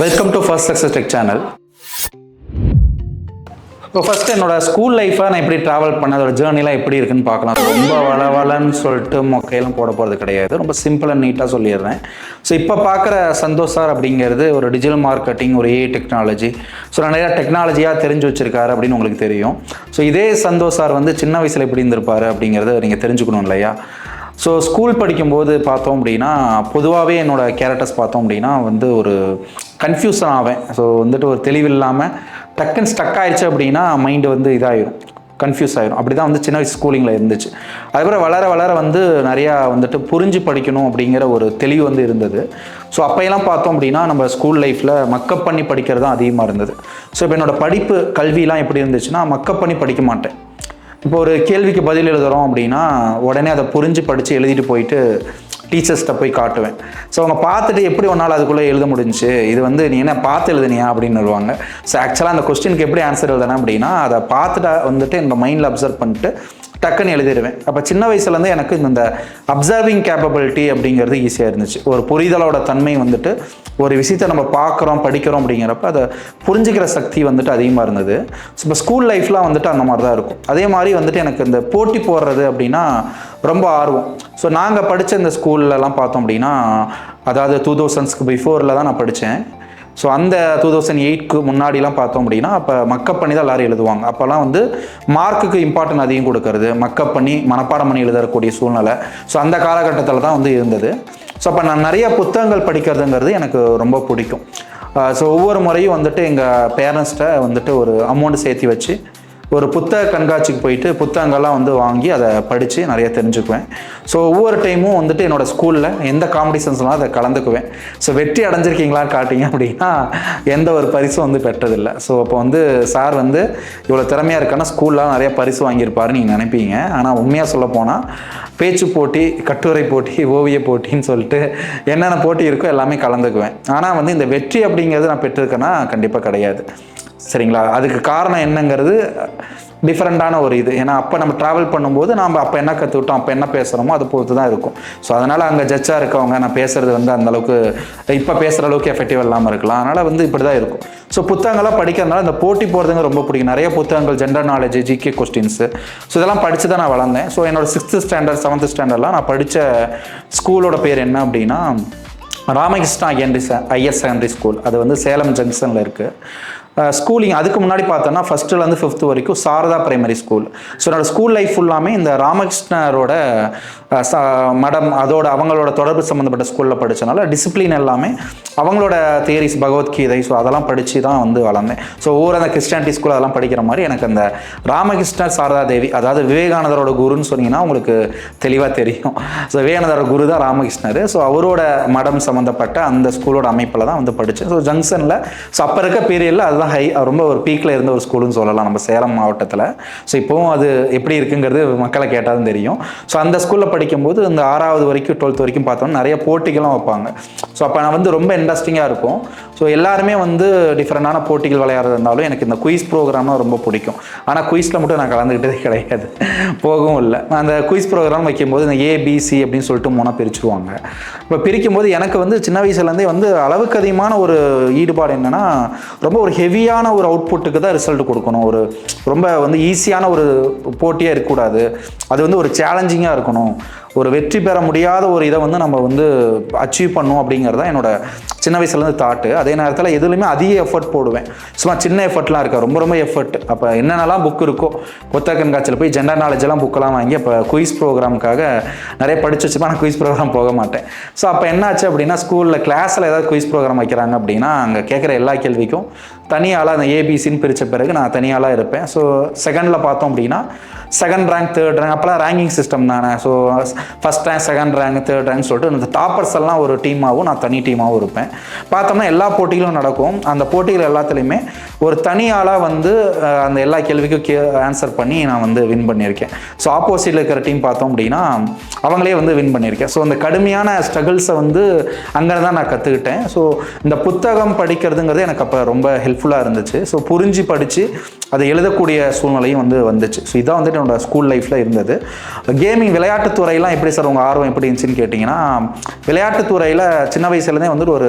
Welcome to first success tech channel இப்போ first என்னோட school லைஃப்பை நான் எப்படி ட்ராவல் பண்ண அதோட ஜேர்னிலாம் எப்படி இருக்குன்னு பார்க்கலாம். ரொம்ப வளவலன்னு சொல்லிட்டு மொக்கையெல்லாம் போட போகிறது கிடையாது. ரொம்ப சிம்பிள் அண்ட் நீட்டாக சொல்லிடுறேன். ஸோ இப்போ பார்க்குற சந்தோஷ் சார் அப்படிங்கிறது ஒரு டிஜிட்டல் மார்க்கெட்டிங் ஒரு ஏஐ டெக்னாலஜி ஸோ நிறையா டெக்னாலஜியாக தெரிஞ்சு வச்சிருக்காரு அப்படின்னு உங்களுக்கு தெரியும். ஸோ இதே சந்தோஷ் சார் வந்து சின்ன வயசில் எப்படி இருந்திருப்பாரு அப்படிங்கிறத நீங்கள் தெரிஞ்சுக்கணும் இல்லையா? ஸோ ஸ்கூல் படிக்கும்போது பார்த்தோம் அப்படின்னா பொதுவாகவே என்னோட கேரக்டர்ஸ் பார்த்தோம் அப்படின்னா வந்து ஒரு கன்ஃபியூஷன் ஆவேன் ஸோ வந்துட்டு ஒரு தெளிவு இல்லாமல் டக்குன்னு ஸ்டக் ஆயிடுச்சு அப்படின்னா மைண்டு வந்து இதாகிடும் கன்ஃபியூஸ் ஆகிடும் அப்படி தான் வந்து சின்ன வயசு ஸ்கூலிங்கில் இருந்துச்சு. அதுக்கப்புறம் வளர வளர வந்து நிறையா வந்துட்டு புரிஞ்சு படிக்கணும் அப்படிங்கிற ஒரு தெளிவு வந்து இருந்தது. ஸோ அப்போயெல்லாம் பார்த்தோம் அப்படின்னா நம்ம ஸ்கூல் லைஃப்பில் மக்கப் பண்ணி படிக்கிறது தான் அதிகமாக இருந்தது. ஸோ இப்போ என்னோடய படிப்பு கல்வியெலாம் எப்படி இருந்துச்சுன்னா மக்கப் பண்ணி படிக்க மாட்டேன். இப்போ ஒரு கேள்விக்கு பதில் எழுதுகிறோம் அப்படின்னா உடனே அதை புரிஞ்சு படித்து எழுதிட்டு போயிட்டு டீச்சர்ஸ்கிட்ட போய் காட்டுவேன். ஸோ அவங்க பார்த்துட்டு எப்படி ஒன்றால் அதுக்குள்ளே எழுத முடிஞ்சுச்சு இது வந்து நீ என்ன பார்த்து எழுதுனியா? அப்படின்னு வருவாங்க. ஸோ ஆக்சுவலாக அந்த கொஸ்டினுக்கு எப்படி ஆன்சர் எழுதுனேன் அப்படின்னா அதை பார்த்துட்டு வந்துட்டு என்னோட மைண்டில் அப்சர்வ் பண்ணிட்டு டக்குன்னு எழுதிடுவேன். அப்போ சின்ன வயசுலேருந்து எனக்கு இந்த அப்சர்விங் கேப்பபிலிட்டி அப்படிங்கிறது ஈஸியாக இருந்துச்சு. ஒரு புரிதலோட தன்மை வந்துட்டு ஒரு விஷயத்தை நம்ம பார்க்குறோம் படிக்கிறோம் அப்படிங்கிறப்ப அதை புரிஞ்சுக்கிற சக்தி வந்துட்டு அதிகமாக இருந்தது. ஸோ இப்போ ஸ்கூல் லைஃப்லாம் வந்துட்டு அந்த மாதிரி தான் இருக்கும். அதே மாதிரி வந்துட்டு எனக்கு இந்த போட்டி போடுறது அப்படின்னா ரொம்ப ஆர்வம். ஸோ நாங்கள் படித்த இந்த ஸ்கூல்லலாம் பார்த்தோம் அப்படின்னா அதாவது டூ தௌசண்ட்ஸ்க்கு பிஃபோரில் தான் நான் படித்தேன் ஸோ அந்த டூ தௌசண்ட் எயிட்க்கு முன்னாடிலாம் பார்த்தோம் அப்படின்னா அப்போ மக்கப் பண்ணி தான் எல்லாரும் எழுதுவாங்க. அப்போல்லாம் வந்து மார்க்குக்கு இம்பார்ட்டன்ட் அதிகம் கொடுக்கறது மக்கப் பண்ணி மனப்பாடம் பண்ணி எழுதக்கூடிய சூழ்நிலை. ஸோ அந்த காலகட்டத்தில் தான் வந்து இருந்தது. ஸோ அப்போ நான் நிறைய புத்தகங்கள் படிக்கிறதுங்கிறது எனக்கு ரொம்ப பிடிக்கும். ஸோ ஒவ்வொரு முறையும் வந்துட்டு எங்கள் பேரண்ட்ஸ்கிட்ட வந்துட்டு ஒரு அமௌண்ட் சேர்த்து வச்சு ஒரு புத்தக கண்காட்சிக்கு போயிட்டு புத்தகங்கள்லாம் வந்து வாங்கி அதை படித்து நிறைய தெரிஞ்சுக்குவேன். ஸோ ஒவ்வொரு டைமும் வந்துட்டு என்னோடய ஸ்கூலில் எந்த காம்படிஷன்ஸ்லாம் அதை கலந்துக்குவேன். ஸோ வெற்றி அடைஞ்சிருக்கீங்களான்னு காட்டிங்க அப்படின்னா எந்த ஒரு பரிசும் வந்து பெற்றதில்லை. ஸோ அப்போ வந்து சார் வந்து இவ்வளோ திறமையாக இருக்கான்னா ஸ்கூல்லாம் நிறைய பரிசு வாங்கியிருப்பாருன்னு நீங்கள் நினைப்பீங்க. ஆனால் உண்மையாக சொல்ல போனால் பேச்சு போட்டி கட்டுரை போட்டி ஓவிய போட்டின்னு சொல்லிட்டு என்னென்ன போட்டி இருக்கோ எல்லாமே கலந்துக்குவேன். ஆனால் வந்து இந்த வெற்றி அப்படிங்கிறது நான் பெற்றிருக்கேன்னா கண்டிப்பாக கிடையாது. சரிங்களா? அதுக்கு காரணம் என்னங்கிறது டிஃப்ரெண்ட்டான ஒரு இது. ஏன்னா அப்போ நம்ம ட்ராவல் பண்ணும்போது நாம் அப்போ என்ன கற்றுக்கிட்டோம் அப்போ என்ன பேசுகிறோமோ அதை பொறுத்து தான் இருக்கும். ஸோ அதனால் அங்கே ஜட்ஜாக இருக்கவங்க நான் பேசுகிறது வந்து அந்தளவுக்கு இப்போ பேசுகிற அளவுக்கு எஃபெக்டிவ் இல்லாமல் இருக்கலாம். அதனால் வந்து இப்படி தான் இருக்கும். ஸோ புத்தகங்கள்லாம் படிக்கிறதுனால இந்த போட்டி போகிறதுங்க ரொம்ப பிடிக்கும். நிறைய புத்தகங்கள் general knowledge GK questions so இதெல்லாம் படித்து தான் நான் வளர்ந்தேன். ஸோ என்னோடய சிக்ஸ்த்து ஸ்டாண்டர்ட் செவன்த் ஸ்டாண்டர்ட்லாம் நான் படித்த ஸ்கூலோட பேர் என்ன அப்படின்னா Ramakrishna INT IS secondary school அது வந்து சேலம் ஜங்ஷனில் இருக்குது ஸ்கூலிங் அதுக்கு முன்னாடி பார்த்தோன்னா ஃபஸ்ட்டுலேருந்து ஃபிஃப்த் வரைக்கும் சாரதா பிரைமரி ஸ்கூல் ஸோ என்னோடய ஸ்கூல் லைஃப் ஃபுல்லாமே இந்த ராமகிருஷ்ணரோட ச- மடம் அதோட அவங்களோட தொடர்பு சம்மந்தப்பட்ட ஸ்கூலில் படித்தனால டிசிப்ளின் எல்லாமே அவங்களோட தியரிஸ் பகவத்கீதை ஸோ அதெல்லாம் படித்து தான் வந்து வளர்ந்தேன். ஸோ ஒவ்வொரு அந்த கிறிஸ்டியானிட்டி ஸ்கூல் அதெல்லாம் படிக்கிற மாதிரி எனக்கு அந்த ராமகிருஷ்ணர் சாரதா தேவி அதாவது விவேகானந்தரோட குருன்னு சொன்னீங்கன்னா உங்களுக்கு தெளிவாக தெரியும். ஸோ விவேகானந்தரோட குரு தான் ராமகிருஷ்ணர். ஸோ அவரோட மடம் சம்மந்தப்பட்ட அந்த ஸ்கூலோட அமைப்பில் தான் வந்து படித்தேன் ஸோ ஜங்ஷனில் ஸோ அப்போ இருக்க பீரியடில் அதுதான் ஹை ரொம்ப ஒரு பீக்கில் இருந்த ஒரு ஸ்கூலுன்னு சொல்லலாம். நம்ம சேலம் மாவட்டத்தில். ஸோ இப்போவும் அது எப்படி இருக்குங்கிறது மக்களை கேட்டாலும் தெரியும். ஸோ அந்த ஸ்கூலில் படிக்கும்போது இந்த ஆறாவது வரைக்கும் டுவெல்த் வரைக்கும் பார்த்தோம்னா நிறைய போட்டிகளும் வைப்பாங்க. ஸோ அப்போ நான் வந்து ரொம்ப இன்ட்ரெஸ்டிங்காக இருக்கும். ஸோ எல்லாருமே வந்து டிஃப்ரெண்டான போட்டிகள் விளையாடுறது இருந்தாலும் எனக்கு இந்த குயிஸ் ப்ரோக்ராம்லாம் ரொம்ப பிடிக்கும். ஆனால் குயிஸில் மட்டும் நான் கலந்துக்கிட்டதே கிடையாது. போகவும் இல்லை. அந்த குயிஸ் ப்ரோக்ராம் வைக்கும்போது இந்த ஏபிசி அப்படின்னு சொல்லிட்டு மூணாக பிரிச்சுருவாங்க. இப்போ பிரிக்கும்போது எனக்கு வந்து சின்ன வயசுலேருந்தே வந்து அளவுக்கு அதிகமான ஒரு ஈடுபாடு என்னென்னா ரொம்ப ஒரு ஹெவியான ஒரு அவுட்புட்டுக்கு தான் ரிசல்ட் கொடுக்கணும். ஒரு ரொம்ப வந்து ஈஸியான ஒரு போட்டியாக இருக்கக்கூடாது. அது வந்து ஒரு சேலஞ்சிங்காக இருக்கணும். ஒரு வெற்றி பெற முடியாத ஒரு இதை வந்து நம்ம வந்து அச்சீவ் பண்ணும் அப்படிங்கிறது தான் என்னோட சின்ன வயசுலேருந்து தாட்டு அதே நேரத்தில் எதுலையுமே அதிக எஃபர்ட் போடுவேன். சும்மா சின்ன எஃபர்ட்லாம் இருக்கா ரொம்ப ரொம்ப எஃபர்ட் அப்போ என்னென்னலாம் புக் இருக்கோ புத்தக கண்காட்சியில் போய் ஜெண்டர் நாலேஜெல்லாம் புக்கெல்லாம் வாங்கி அப்போ குயிஸ் ப்ரோக்ராமுக்காக நிறைய படிச்சு வச்சுப்பா நான் குயிஸ் ப்ரோக்ராம் போக மாட்டேன். ஸோ அப்போ என்னாச்சு அப்படின்னா ஸ்கூலில் கிளாஸில் ஏதாவது குயிஸ் ப்ரோக்ராம் வைக்கிறாங்க அப்படின்னா அங்கே கேட்குற எல்லா கேள்விக்கும் தனியாளாக அந்த ஏபிசின்னு பிரித்த பிறகு நான் தனியாளாக இருப்பேன். ஸோ செகண்டில் பார்த்தோம் அப்படின்னா செகண்ட் ரேங்க் தேர்ட் ரேங்க் அப்போலாம் ரேங்கிங் சிஸ்டம் தானே. So first rank second rank third rank சொல்லிட்டு இந்த டாப்பர்ஸ் எல்லாம் ஒரு டீமாகவும் நான் தனி டீமாகவும் இருப்பேன். பார்த்தோம்னா எல்லா போட்டிகளும் நடக்கும். அந்த போட்டிகள் எல்லாத்துலேயுமே ஒரு தனி ஆளாக வந்து அந்த எல்லா கேள்விக்கும் கே ஆன்சர் பண்ணி நான் வந்து வின் பண்ணியிருக்கேன். ஸோ ஆப்போசிட்டில் இருக்கிற டீம் பார்த்தோம் அப்படின்னா அவங்களே வந்து வின் பண்ணியிருக்கேன். ஸோ அந்த கடுமையான ஸ்ட்ரகிள்ஸை வந்து அங்கே தான் நான் கற்றுக்கிட்டேன் ஸோ இந்த புத்தகம் படிக்கிறதுங்கிறது எனக்கு அப்போ ரொம்ப ஹெல்ப்ஃபுல்லாக இருந்துச்சு. ஸோ புரிஞ்சு படித்து அதை எழுதக்கூடிய சூழ்நிலையும் வந்து வந்துச்சு. ஸோ இதான் வந்துட்டு என்னோட ஸ்கூல் லைஃப்பில் இருந்தது. கேமிங் விளையாட்டுத்துறையெல்லாம் எப்படி சார் உங்கள் ஆர்வம் எப்படி இருந்துச்சுன்னு கேட்டிங்கன்னா விளையாட்டுத்துறையில் சின்ன வயசுலேருந்தே வந்துட்டு ஒரு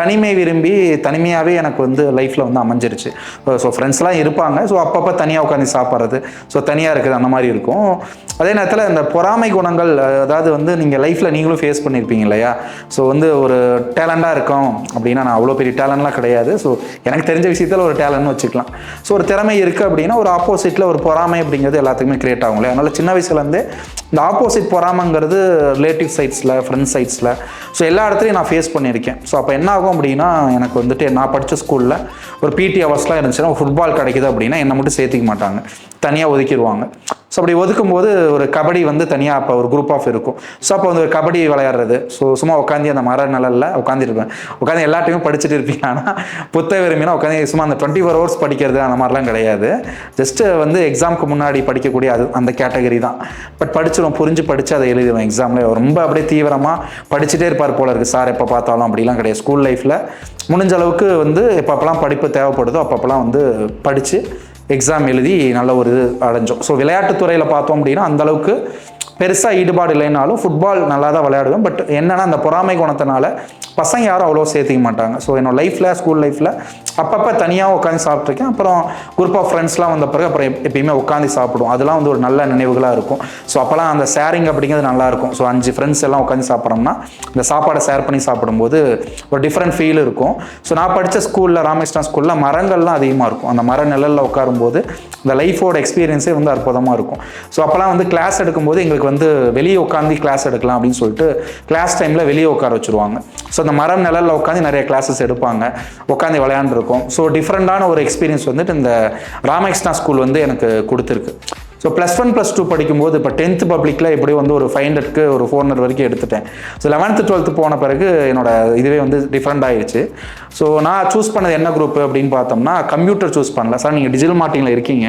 தனிமை விரும்பி தனிமையாகவே எனக்கு வந்து லைஃப்பில் வந்து அமைஞ்சிருச்சு. ஸோ ஃப்ரெண்ட்ஸ்லாம் இருப்பாங்க. ஸோ அப்பப்போ தனியாக உட்காந்து சாப்பிட்றது. ஸோ தனியாக இருக்குது அந்த மாதிரி இருக்கும். அதே நேரத்தில் இந்த பொறாமை குணங்கள் அதாவது வந்து நீங்கள் லைஃப்பில் நீங்களும் ஃபேஸ் பண்ணியிருப்பீங்க இல்லையா? ஸோ வந்து ஒரு டேலண்டாக இருக்கும் அப்படின்னா நான் அவ்வளோ பெரிய டேலண்ட்லாம் கிடையாது. ஸோ எனக்கு தெரிஞ்ச விஷயத்தில் ஒரு டேலண்ட்னு வச்சுக்கலாம். ஸோ ஒரு திறமை இருக்குது அப்படின்னா ஒரு ஆப்போசிட்டில் ஒரு பொறாமை அப்படிங்கிறது எல்லாத்துக்குமே கிரியேட் ஆகும் இல்லையா? அதனால் சின்ன வயசுலேருந்தே இந்த ஆப்போசிட் பொறாமைங்கிறது ரிலேட்டிவ் சைட்ஸில் ஃப்ரெண்ட்ஸ் சைட்ஸில் ஸோ எல்லா இடத்துலையும் நான் ஃபேஸ் பண்ணியிருக்கேன். ஸோ அப்போ என்ன ஆகும்? அப்படின்னா எனக்கு வந்துட்டு நான் படித்த ஸ்கூலில் ஒரு பிடி அவர்ஸ்லாம் இருந்துச்சுன்னா ஃபுட்பால் கிடைக்குது அப்படின்னா என்னை மட்டும் சேர்த்துக்க மாட்டாங்க. தனியாக ஒதுக்கிடுவாங்க ஸோ அப்படி ஒதுக்கும் போது ஒரு கபடி வந்து தனியாக அப்போ ஒரு குரூப் ஆஃப் இருக்கும். ஸோ அப்போ வந்து ஒரு கபடி விளையாடுறது. ஸோ சும்மா உட்காந்து அந்த மர நிழலில் உட்காந்துருப்பேன் உட்காந்து எல்லாத்தையும் படிச்சுட்டு இருப்பீங்க. ஆனால் புத்தக விரும்பினா உட்காந்து சும்மா அந்த டுவெண்ட்டி ஃபோர் ஹவர்ஸ் படிக்கிறது அந்த மாதிரிலாம் கிடையாது. ஜஸ்ட்டு வந்து எக்ஸாமுக்கு முன்னாடி படிக்கக்கூடிய அது அந்த கேட்டகரி தான். பட் படிச்சிடும் புரிஞ்சு படித்து அதை எழுதுவேன் எக்ஸாமில் ரொம்ப அப்படியே தீவிரமாக படிச்சுட்டே இருப்பார் போல இருக்குது சார் எப்போ பார்த்தாலும் அப்படிலாம் கிடையாது. ஸ்கூல் லைஃப்பில் முடிஞ்ச அளவுக்கு வந்து எப்பப்பெல்லாம் படிப்பு தேவைப்படுதோ அப்பப்பெல்லாம் வந்து படித்து எக்ஸாம் எழுதி நல்ல ஒரு இது அடைஞ்சோம். ஸோ விளையாட்டுத்துறையில் பார்த்தோம் அப்படின்னா அந்தளவுக்கு பெருசாக ஈடுபாடு இல்லைனாலும் ஃபுட்பால் நல்லா தான் விளையாடுவேன். பட் என்னென்னா அந்த பொறாமை குணத்தினால பசங்க யாரும் அவ்வளோ சேர்த்துக்க மாட்டாங்க. ஸோ என்னோட லைஃப்பில் ஸ்கூல் லைஃப்பில் அப்பப்போ தனியாக உட்காந்து சாப்பிட்ருக்கேன் அப்புறம் குரூப் ஆஃப் ஃப்ரெண்ட்ஸ்லாம் வந்த பிறகு அப்புறம் எப்பயுமே உட்காந்து சாப்பிடுவோம். அதெல்லாம் வந்து ஒரு நல்ல நினைவுகளாக இருக்கும். ஸோ அப்போல்லாம் அந்த ஷேரிங் அப்படிங்கிறது நல்லா இருக்கும். ஸோ அஞ்சு ஃப்ரெண்ட்ஸ் எல்லாம் உட்காந்து சாப்பிட்றோம்னா இந்த சாப்பாடை ஷேர் பண்ணி சாப்பிடும்போது ஒரு டிஃப்ரெண்ட் ஃபீல் இருக்கும். ஸோ நான் படித்த ஸ்கூலில் ராமகிருஷ்ணா ஸ்கூலில் மரங்கள்லாம் அதிகமாக இருக்கும். அந்த மர நிழலில் உட்காரும்போது இந்த லைஃபோட எக்ஸ்பீரியன்ஸே வந்து அற்புதமாக இருக்கும். ஸோ அப்போல்லாம் வந்து கிளாஸ் எடுக்கும்போது எங்களுக்கு வந்து வெளியே உட்காந்து கிளாஸ் எடுக்கலாம் அப்படின்னு சொல்லிட்டு கிளாஸ் டைமில் வெளியே உட்கார வச்சுருவாங்க. ஸோ அந்த மரம் நிழலில் உட்காந்து நிறைய கிளாஸஸ் எடுப்பாங்க. உட்காந்து இருக்கும். ஸோ டிஃப்ரெண்ட்டான ஒரு எக்ஸ்பீரியன்ஸ் வந்துட்டு இந்த ராமகிருஷ்ணா ஸ்கூல் வந்து எனக்கு கொடுத்துருக்கு. So plus one plus two படிக்கும்போது இப்போ டென்த்து பப்ளிக்கில் எப்படியும் வந்து ஒரு ஃபைவ் ஹண்ட்ரட்க்கு ஒரு ஃபோர் ஹண்ட்ரட் வரைக்கும் எடுத்துட்டேன். ஸோ லெவன்த்து டுவெல்த்து போன பிறகு என்னோட இதுவே வந்து டிஃப்ரெண்ட் ஆயிடுச்சு ஸோ நான் சூஸ் பண்ணது என்ன குரூப் அப்படின்னு பார்த்தோம்னா கம்ப்யூட்டர் சூஸ் பண்ணல. சார் நீங்கள் டிஜிட்டல் மார்க்கெட்டிங்கில் இருக்கீங்க.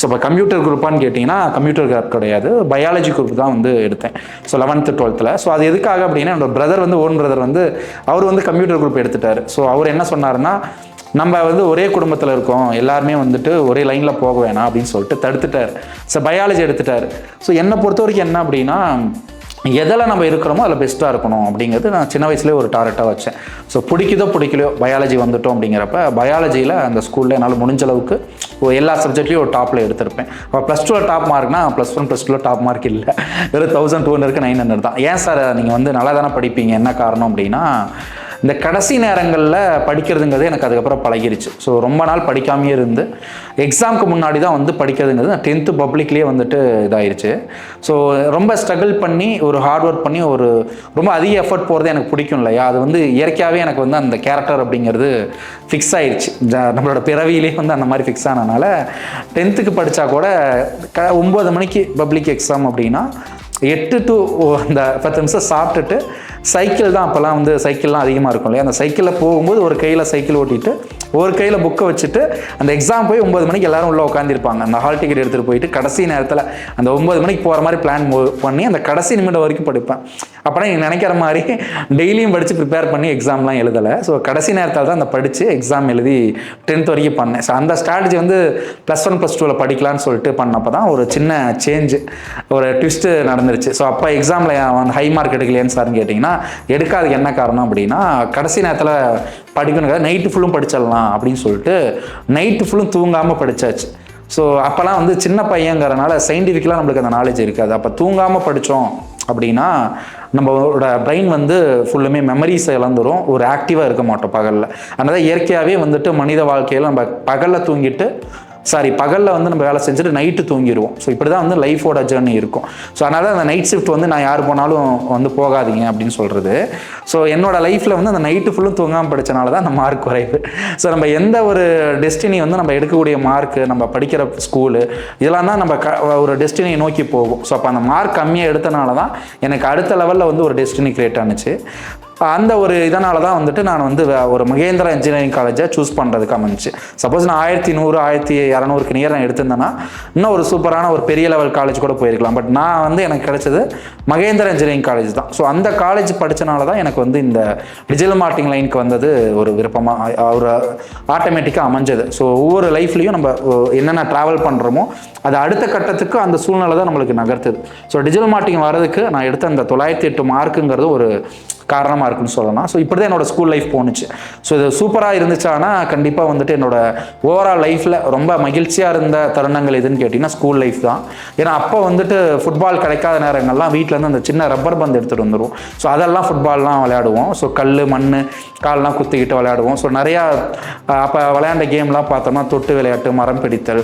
ஸோ இப்போ கம்ப்யூட்டர் குரூப்பான்னு கேட்டிங்கன்னா கம்ப்யூட்டர் குரூப் கிடையாது. பயாலஜி குரூப் தான் வந்து எடுத்தேன். ஸோ லெவன்த்து டுவெல்த்தில் ஸோ அது எதுக்காக அப்படின்னா என்னோட பிரதர் வந்து ஓன் பிரதர் வந்து அவர் வந்து கம்ப்யூட்டர் குரூப் எடுத்துட்டார். ஸோ அவர் என்ன சொன்னார்னா நம்ம வந்து ஒரே குடும்பத்தில் இருக்கோம் எல்லாருமே வந்துட்டு ஒரே லைனில் போக வேணாம் அப்படின்னு சொல்லிட்டு தடுத்துட்டார். ஸோ பயாலஜி எடுத்துட்டார். ஸோ என்னை பொறுத்த வரைக்கும் என்ன அப்படின்னா எதில் நம்ம இருக்கிறோமோ அதில் பெஸ்ட்டாக இருக்கணும் அப்படிங்கிறது நான் சின்ன வயசுலேயே ஒரு டார்கெட்டாக வச்சேன். ஸோ பிடிக்குதோ பிடிக்கலையோ பயாலஜி வந்துட்டோம் அப்படிங்கிறப்ப பயாலஜியில் அந்த ஸ்கூலில் என்னால் முடிஞ்ச அளவுக்கு ஒரு எல்லா சப்ஜெக்ட்லேயும் ஒரு டாப்பில் எடுத்திருப்பேன். இப்போ ப்ளஸ் டூவில் டாப் மார்க்னா ப்ளஸ் ஒன் ப்ளஸ் டூவில் டாப் மார்க் இல்லை. வெறும் தௌசண்ட் டூ ஹண்ட்ரட்க்கு நைன் ஹண்ட்ரட் தான். ஏன் சார் நீங்கள் வந்து நல்லா தானே படிப்பீங்க? என்ன காரணம் அப்படின்னா இந்த கடைசி நேரங்களில் படிக்கிறதுங்கிறது எனக்கு அதுக்கப்புறம் பழகிருச்சு. ஸோ ரொம்ப நாள் படிக்காமையே இருந்து எக்ஸாமுக்கு முன்னாடி தான் வந்து படிக்கிறதுங்கிறது நான் டென்த்து பப்ளிக்லேயே வந்துட்டு இதாயிருச்சு. ஸோ ரொம்ப ஸ்ட்ரகிள் பண்ணி ஒரு ஹார்ட் ஒர்க் பண்ணி ஒரு ரொம்ப அதிக எஃபர்ட் போகிறது எனக்கு பிடிக்கும் இல்லையா? அது வந்து இயற்கையாகவே எனக்கு வந்து அந்த கேரக்டர் அப்படிங்கிறது ஃபிக்ஸ் ஆயிடுச்சு நம்மளோட பிறவியிலே வந்து அந்த மாதிரி ஃபிக்ஸ் ஆனதுனால டென்த்துக்கு படித்தா கூட க ஒம்பது மணிக்கு பப்ளிக் எக்ஸாம் அப்படின்னா எட்டு டு அந்த பத்து நிமிஷம் சாப்பிட்டுட்டு சைக்கிள் தான் அப்போல்லாம் வந்து சைக்கிள்லாம் அதிகமாக இருக்கும் இல்லையா? அந்த சைக்கிளில் போகும்போது ஒரு கையில் சைக்கிள் ஓட்டிட்டு ஒரு கையில் புக்கை வச்சுட்டு அந்த எக்ஸாம் போய் ஒம்பது மணிக்கு எல்லாரும் உள்ளே உட்காந்துருப்பாங்க அந்த ஹால் டிக்கெட் எடுத்துகிட்டு போயிட்டு கடைசி நேரத்தில் அந்த ஒம்பது மணிக்கு போகிற மாதிரி பிளான் பண்ணி அந்த கடைசி நிமிடம் வரைக்கும் படிப்பேன். அப்போனா நீங்கள் நினைக்கிற மாதிரி டெய்லியும் படித்து ப்ரிப்பேர் பண்ணி எக்ஸாம்லாம் எழுதலை. ஸோ கடைசி நேரத்தில் தான் அந்த படித்து எக்ஸாம் எழுதி டென்த் வரைக்கும் பண்ணேன். ஸோ அந்த ஸ்ட்ராட்டஜி வந்து ப்ளஸ் ஒன் ப்ளஸ் டூவில் படிக்கலான்னு சொல்லிட்டு பண்ணப்போ தான் ஒரு சின்ன சேஞ்சு ஒரு ட்விஸ்ட்டு நடந்துருச்சு. ஸோ அப்போ எக்ஸாமில் வந்து ஹை மார்க் எடுக்கலையான்னு சார்னு கேட்டிங்கன்னா எடுக்காததுக்கு என்ன காரணம் அப்படின்னா கடைசி நேரத்தில் படிக்கணும். நைட்டு ஃபுல்லும் படிச்சிடலாம் அப்படின்னு சொல்லிட்டு நைட்டு ஃபுல்லும் தூங்காமல் படித்தாச்சு ஸோ அப்போல்லாம் வந்து சின்ன பையங்கிறனால சயின்டிஃபிக்கலாக நம்மளுக்கு அந்த நாலேஜ் இருக்காது. அப்போ தூங்காமல் படித்தோம் அப்படின்னா நம்மளோட பிரெயின் வந்து ஃபுல்லுமே மெமரிஸை இழந்துரும். ஒரு ஆக்டிவாக இருக்க மாட்டோம் பகலில். அதனால் இயற்கையாகவே வந்துட்டு மனித வாழ்க்கையில் நம்ம பகலில் தூங்கிட்டு சாரி பகலில் வந்து நம்ம வேலை செஞ்சுட்டு நைட்டு தூங்கிடுவோம் ஸோ இப்படி தான் வந்து லைஃபோட ஜேர்னி இருக்கும். ஸோ அதனால் அந்த நைட் ஷிஃப்ட் வந்து நான் யார் போனாலும் வந்து போகாதீங்க அப்படின்னு சொல்கிறது ஸோ என்னோட லைஃப்பில் வந்து அந்த நைட்டு ஃபுல்லும் தூங்காமல் படித்தனால தான் அந்த மார்க் குறைவு. ஸோ நம்ம எந்த ஒரு டெஸ்டினி வந்து நம்ம எடுக்கக்கூடிய மார்க்கு நம்ம படிக்கிற ஸ்கூலு இதெல்லாம் தான் நம்ம க ஒரு டெஸ்டினியை நோக்கி போகும். ஸோ அப்போ அந்த மார்க் கம்மியாக எடுத்தனால தான் எனக்கு அடுத்த லெவலில் வந்து ஒரு டெஸ்டினி கிரியேட் ஆனுச்சு. அந்த ஒரு இதனால தான் வந்துட்டு நான் வந்து ஒரு மகேந்திரா இன்ஜினியரிங் காலேஜை சூஸ் பண்ணுறதுக்கு அமைஞ்சிச்சு சப்போஸ் நான் ஆயிரத்தி நூறு ஆயிரத்தி இரநூறுக்கு நியர் நான் எடுத்திருந்தேன்னா இன்னும் ஒரு சூப்பரான ஒரு பெரிய லெவல் காலேஜ் கூட போயிருக்கலாம். பட் நான் வந்து எனக்கு கிடைச்சது மகேந்திரா இன்ஜினியரிங் காலேஜ் தான். ஸோ அந்த காலேஜ் படித்தனால தான் எனக்கு வந்து இந்த டிஜிட்டல் மார்க்கெட்டிங் லைனுக்கு வந்தது ஒரு விருப்பமாக ஒரு ஆட்டோமேட்டிக்காக அமைஞ்சது. ஸோ ஒவ்வொரு லைஃப்லையும் நம்ம என்னென்ன ட்ராவல் பண்ணுறோமோ அது அடுத்த கட்டத்துக்கு அந்த சூழ்நிலை தான் நம்மளுக்கு நகர்த்துது. ஸோ டிஜிட்டல் மார்க்கெட்டிங் வர்றதுக்கு நான் எடுத்த அந்த தொள்ளாயிரத்தி எட்டு மார்க்குங்கிறது ஒரு காரணமாக இருக்குன்னு சொல்லலாம். ஸோ இப்படி தான் என்னோட ஸ்கூல் லைஃப் போணுச்சு. ஸோ இது சூப்பராக இருந்துச்சானா கண்டிப்பாக வந்துட்டு என்னோட ஓவரால் லைஃப்பில் ரொம்ப மகிழ்ச்சியாக இருந்த தருணங்கள் எதுன்னு கேட்டிங்கன்னா ஸ்கூல் லைஃப் தான். ஏன்னா அப்போ வந்துட்டு ஃபுட்பால் கிடைக்காத நேரங்கள்லாம் வீட்டிலேருந்து அந்த சின்ன ரப்பர் பந்து எடுத்துகிட்டு வந்துடும் ஸோ அதெல்லாம் ஃபுட்பால்லாம் விளையாடுவோம். ஸோ கல் மண் கால்லாம் குத்திக்கிட்டு விளையாடுவோம். ஸோ நிறையா அப்போ விளையாண்ட கேம்லாம் பார்த்தோம்னா தொட்டு விளையாட்டு மரம் பிடித்தல்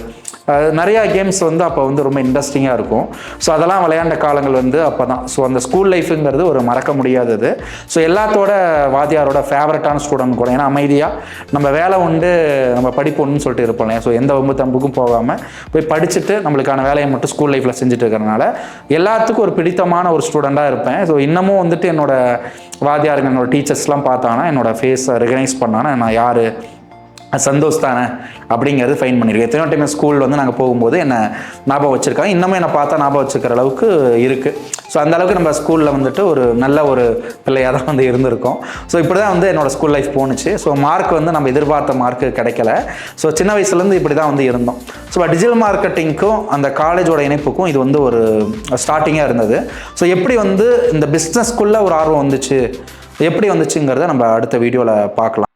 நிறையா கேம்ஸ் வந்து அப்போ வந்து ரொம்ப இன்ட்ரெஸ்டிங்காக இருக்கும். ஸோ அதெல்லாம் விளையாண்ட காலங்கள் வந்து அப்போ தான் ஸோ அந்த ஸ்கூல் லைஃபுங்கிறது ஒரு மறக்க முடியாதது. ஸோ எல்லாத்தோட வாத்தியாரோட ஃபேவரட்டான ஸ்டூடெண்ட் கூட ஏன்னா அமைதியாக நம்ம வேலை உண்டு நம்ம படிப்பு சொல்லிட்டு இருப்போம் இல்லையா? ஸோ எந்த வம்பு தம்புக்கும் போகாமல் போய் படிச்சுட்டு நம்மளுக்கான வேலையை மட்டும் ஸ்கூல் லைஃப்பில் செஞ்சுட்டு இருக்கிறனால எல்லாத்துக்கும் ஒரு பிடித்தமான ஒரு ஸ்டூடெண்ட்டாக இருப்பேன். ஸோ இன்னமும் வந்துட்டு என்னோட வாத்தியாருங்க என்னோட டீச்சர்ஸ்லாம் பார்த்தாங்கன்னா என்னோட ஃபேஸை ரெகனைஸ் பண்ணானா நான் யார் சந்தோஷ் தானே அப்படிங்கிறது ஃபைன் பண்ணியிருக்கேன் எத்தனையோ டைம் ஸ்கூல் வந்து நாங்கள் போகும்போது என்ன ஞாபகம் வச்சுருக்காங்க. இன்னமும் என்னை பார்த்தா ஞாபகம் வச்சுக்கிற அளவுக்கு இருக்குது ஸோ அந்த அளவுக்கு நம்ம ஸ்கூலில் வந்துட்டு ஒரு நல்ல ஒரு பிள்ளையாக தான் வந்து இருந்திருக்கோம். ஸோ இப்படி தான் வந்து என்னோடய ஸ்கூல் லைஃப் போணுச்சு. ஸோ மார்க் வந்து நம்ம எதிர்பார்த்த மார்க் கிடைக்கல. ஸோ சின்ன வயசுலேருந்து இப்படி தான் வந்து இருந்தோம். ஸோ டிஜிட்டல் மார்க்கெட்டிங்க்கும் அந்த காலேஜோட இணைப்புக்கும் இது வந்து ஒரு ஸ்டார்டிங்காக இருந்தது. ஸோ எப்படி வந்து இந்த பிஸ்னஸ்க்குள்ளே ஒரு ஆர்வம் வந்துச்சு? எப்படி வந்துச்சுங்கிறத நம்ம அடுத்த வீடியோவில் பார்க்கலாம்.